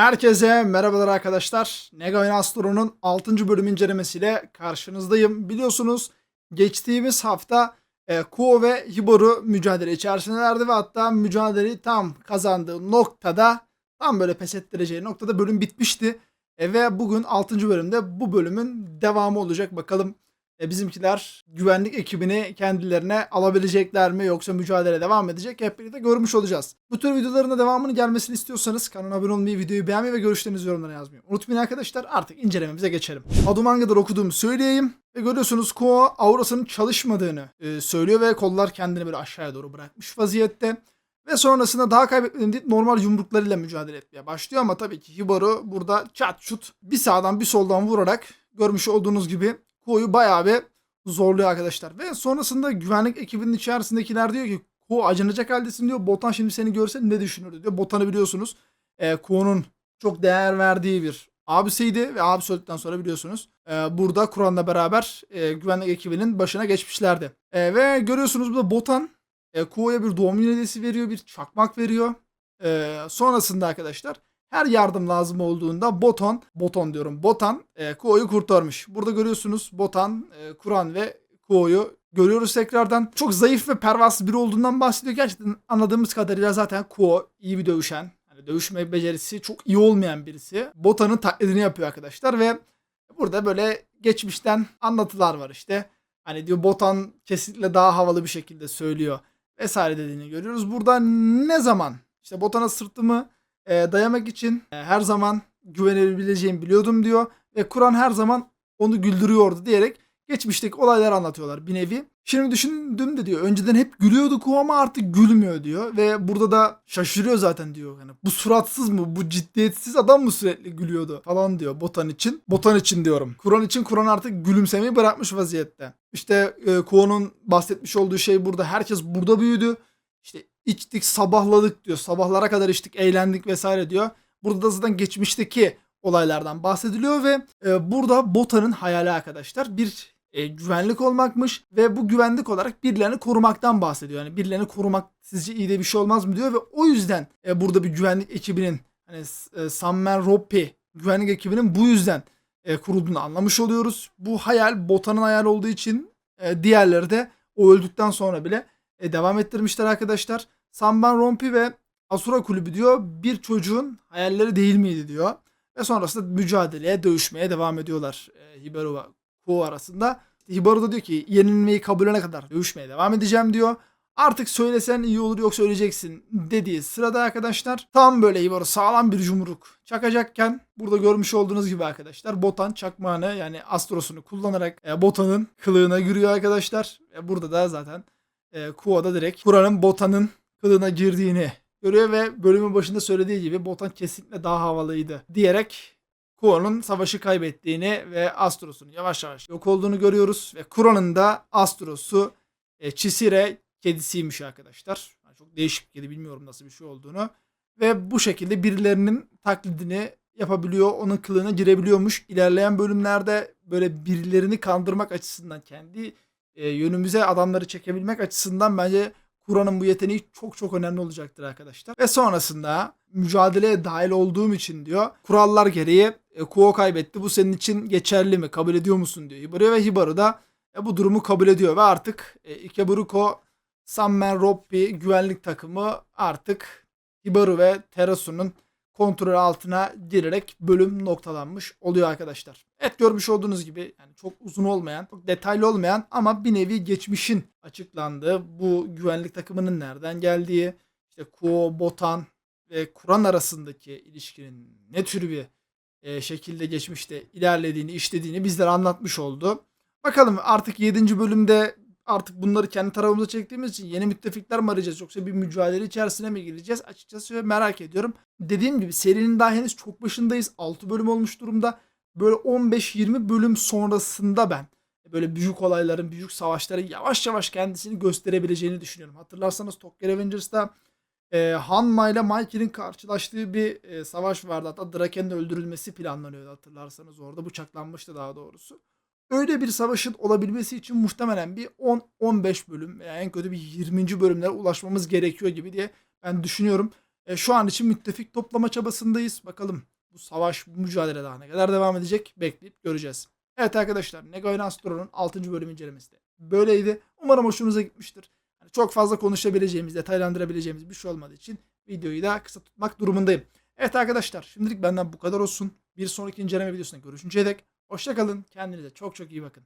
Herkese merhabalar arkadaşlar. Negain Astro'nun 6. bölüm incelemesiyle karşınızdayım. Biliyorsunuz geçtiğimiz hafta e, Kuo ve Hiboru mücadele içerisindelerdi ve hatta mücadeleyi tam kazandığı noktada tam böyle pes ettireceği noktada bölüm bitmişti. E, ve bugün 6. bölümde bu bölümün devamı olacak. Bakalım e, bizimkiler güvenlik ekibini kendilerine alabilecekler mi yoksa mücadele devam edecek hep birlikte görmüş olacağız. Bu tür videoların da devamını gelmesini istiyorsanız kanala abone olmayı, videoyu beğenmeyi ve görüşlerinizi yorumlara yazmayı unutmayın arkadaşlar. Artık incelememize geçelim. Adumanga'da okuduğumu söyleyeyim. Ve görüyorsunuz Kuo aurasının çalışmadığını e, söylüyor ve kollar kendini böyle aşağıya doğru bırakmış vaziyette. Ve sonrasında daha kaybetmedim deyip normal yumruklarıyla mücadele etmeye başlıyor ama tabii ki Hibaru burada çat şut bir sağdan bir soldan vurarak görmüş olduğunuz gibi Kuo'yu bayağı bir zorluyor arkadaşlar. Ve sonrasında güvenlik ekibinin içerisindekiler diyor ki Kuo acınacak haldesin diyor. Botan şimdi seni görse ne düşünür diyor. Botan'ı biliyorsunuz e, Kuo'nun çok değer verdiği bir abisiydi ve abisi öldükten sonra biliyorsunuz e, burada Kur'an'la beraber e, güvenlik ekibinin başına geçmişlerdi. E, ve görüyorsunuz burada Botan e, Kuo'ya bir doğum hediyesi veriyor, bir çakmak veriyor. E, sonrasında arkadaşlar her yardım lazım olduğunda Botan, Botan diyorum, Botan e, Kuo'yu kurtarmış. Burada görüyorsunuz Botan, e, Kur'an ve Kuo'yu görüyoruz tekrardan. Çok zayıf ve pervasız biri olduğundan bahsediyor. Gerçekten anladığımız kadarıyla zaten Kuo iyi bir dövüşen. Yani dövüşme becerisi çok iyi olmayan birisi. Botan'ın taklidini yapıyor arkadaşlar ve burada böyle geçmişten anlatılar var işte. Hani diyor Botan kesinlikle daha havalı bir şekilde söylüyor vesaire dediğini görüyoruz. Burada ne zaman işte Botan'a sırtımı e, dayamak için e, her zaman güvenebileceğimi biliyordum diyor. Ve Kur'an her zaman onu güldürüyordu diyerek geçmişteki olayları anlatıyorlar bir nevi. Şimdi düşündüm de diyor önceden hep gülüyordu Kuo ama artık gülmüyor diyor. Ve burada da şaşırıyor zaten diyor. Yani bu suratsız mı bu ciddiyetsiz adam mı sürekli gülüyordu falan diyor Botan için. Botan için diyorum. Kur'an için Kur'an artık gülümsemeyi bırakmış vaziyette. İşte e, Kuo'nun bahsetmiş olduğu şey burada. Herkes burada büyüdü. İşte içtik sabahladık diyor. Sabahlara kadar içtik eğlendik vesaire diyor. Burada da zaten geçmişteki olaylardan bahsediliyor ve e, burada Botan'ın hayali arkadaşlar bir e, güvenlik olmakmış ve bu güvenlik olarak birilerini korumaktan bahsediyor. Yani birilerini korumak sizce iyi de bir şey olmaz mı diyor ve o yüzden e, burada bir güvenlik ekibinin hani e, Summer Roppi güvenlik ekibinin bu yüzden e, kurulduğunu anlamış oluyoruz. Bu hayal Botan'ın hayal olduğu için e, diğerleri de o öldükten sonra bile e, devam ettirmişler arkadaşlar. Samban Rompi ve Asura kulübü diyor bir çocuğun hayalleri değil miydi diyor. Ve sonrasında mücadeleye, dövüşmeye devam ediyorlar e, Hibaru ve Kuo arasında. Hibaru da diyor ki yenilmeyi kabulene kadar dövüşmeye devam edeceğim diyor. Artık söylesen iyi olur yoksa öleceksin dediği sırada arkadaşlar tam böyle Hibaru sağlam bir yumruk çakacakken burada görmüş olduğunuz gibi arkadaşlar Botan çakmağını yani astrosunu kullanarak e, Botan'ın kılığına giriyor arkadaşlar. E, burada da zaten e, Kuo'da direkt Kur'an'ın Botan'ın kılığına girdiğini görüyor ve bölümün başında söylediği gibi Botan kesinlikle daha havalıydı diyerek Kuo'nun savaşı kaybettiğini ve Astros'un yavaş yavaş yok olduğunu görüyoruz. Ve Kur'an'ın da Astros'u e, Chisire kedisiymiş arkadaşlar. Yani çok değişik bir kedi bilmiyorum nasıl bir şey olduğunu. Ve bu şekilde birilerinin taklidini yapabiliyor. Onun kılığına girebiliyormuş. İlerleyen bölümlerde böyle birilerini kandırmak açısından kendi e, yönümüze adamları çekebilmek açısından bence Kur'an'ın bu yeteneği çok çok önemli olacaktır arkadaşlar. Ve sonrasında mücadeleye dahil olduğum için diyor kurallar gereği e, Kuo kaybetti. Bu senin için geçerli mi? Kabul ediyor musun diyor Hibaru ve Hibaru da e, bu durumu kabul ediyor ve artık e, Ikeburuko Summer Roppi güvenlik takımı artık Hibaru ve Terasu'nun kontrol altına girerek bölüm noktalanmış oluyor arkadaşlar. Evet görmüş olduğunuz gibi yani çok uzun olmayan, çok detaylı olmayan ama bir nevi geçmişin açıklandığı bu güvenlik takımının nereden geldiği, işte Kuo, Botan ve Kur'an arasındaki ilişkinin ne tür bir e, şekilde geçmişte ilerlediğini, işlediğini bizlere anlatmış oldu. Bakalım artık 7. bölümde artık bunları kendi tarafımıza çektiğimiz için yeni müttefikler mi arayacağız yoksa bir mücadele içerisine mi gireceğiz açıkçası merak ediyorum. Dediğim gibi serinin daha henüz çok başındayız. 6 bölüm olmuş durumda. Böyle 15-20 bölüm sonrasında ben böyle büyük olayların, büyük savaşların yavaş yavaş kendisini gösterebileceğini düşünüyorum. Hatırlarsanız Tokyo Avengers'ta e, Hanma ile Mikey'nin karşılaştığı bir e, savaş vardı. Hatta Draken'in öldürülmesi planlanıyordu hatırlarsanız orada. Bıçaklanmıştı daha doğrusu öyle bir savaşın olabilmesi için muhtemelen bir 10-15 bölüm veya en kötü bir 20. bölümlere ulaşmamız gerekiyor gibi diye ben düşünüyorum. E, şu an için müttefik toplama çabasındayız. Bakalım bu savaş, bu mücadele daha ne kadar devam edecek bekleyip göreceğiz. Evet arkadaşlar Nego ile Astro'nun 6. bölüm incelemesi de böyleydi. Umarım hoşunuza gitmiştir. Hani çok fazla konuşabileceğimiz, detaylandırabileceğimiz bir şey olmadığı için videoyu da kısa tutmak durumundayım. Evet arkadaşlar şimdilik benden bu kadar olsun. Bir sonraki inceleme videosunda görüşünceye dek hoşçakalın. Kendinize çok çok iyi bakın.